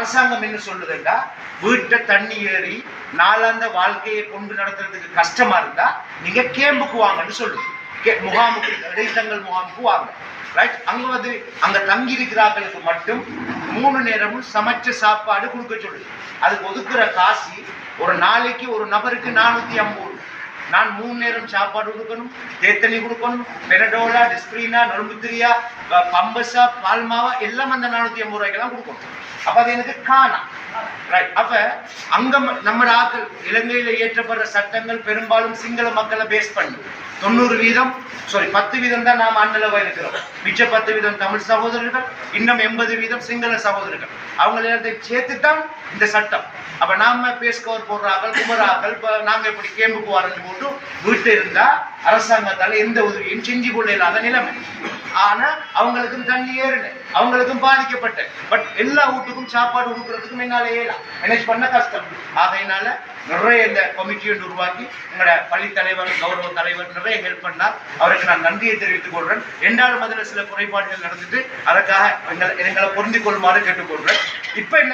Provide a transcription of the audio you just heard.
அரசாங்கம் என்ன சொல்லுதுண்டா வீட்டை தண்ணி ஏறி நாளாந்த வாழ்க்கையை கொண்டு நடத்துறதுக்கு கஷ்டமா இருந்தா நீங்க கேம்புக்கு வாங்கன்னு சொல்லுது. கே முகாமுக்கு இடைத்தங்கள் முகாமுக்கு வாங்க. ரைட் அங்க வந்து அங்க தங்கி இருக்கிறார்களுக்கு மட்டும் மூணு நேரமும் சமைச்ச சாப்பாடு கொடுக்க சொல்லுது. அதுக்கு ஒதுக்குற காசு ஒரு நாளைக்கு ஒரு நபருக்கு நானூத்தி ஐம்பது நான் மூணு நேரம் சாப்பாடு கொடுக்கணும் தேத்தனி கொடுக்கணும் பெனடோலா டிஸ்பிரினா நொறும்புத்திரியா பம்பஸா பால்மாவா எல்லாம் அந்த நானூத்தி ஐம்பது ரூபாய்க்கெல்லாம் கொடுக்கணும். அப்ப அது எனக்கு காணா. ரைட் அப்ப அங்க நம்ம ஆக்கள் இலங்கையில இயற்றப்படுற சட்டங்கள் பெரும்பாலும் சிங்கள மக்களை பேஸ் பண்ணி தொண்ணூறு வீதம் சாரி பத்து வீதம் தான் நாம் அண்ணளவா இருக்கிறோம் மிச்ச பத்து வீதம் தமிழ் சகோதரர்கள் இன்னும் எண்பது வீதம் சிங்கள சகோதரர்கள். அவங்க எல்லாத்தையும் சேர்த்து தான் இந்த சட்டம். அப்ப நாம பேஸ்கவர் போடுறார்கள் குமராக்கள் இப்போ நாங்க இப்படி கேம்புக்கு வரன்னு போட்டு வீட்டு இருந்தா அரசாங்கத்தால எந்த உதவியும் செஞ்சு கொள்ள இல்லாத நிலைமை. ஆனா அவங்களுக்கும் தண்ணி ஏறல. அவங்களுக்கும் பாதிக்கப்பட்ட. பட் எல்லா வீட்டுக்கும் சாப்பாடு கொடுக்கறதுக்கும் என்னால இயலாம் மேனேஜ் பண்ண கஷ்டம். ஆகையினால நிறைய இந்த கமிட்டியை உருவாக்கி எங்களோட பள்ளி தலைவர் கௌரவ தலைவர் நிறைய ஹெல்ப் பண்ணார். அவருக்கு நான் நன்றியை தெரிவித்துக் கொள்றேன். என்றாலும் அதில் சில குறைபாடுகள் நடந்துட்டு அதற்காக எங்களை எங்களை பொருந்திக் கொள்ளுமாறு கேட்டுக்கொள்றேன். இப்ப என்ன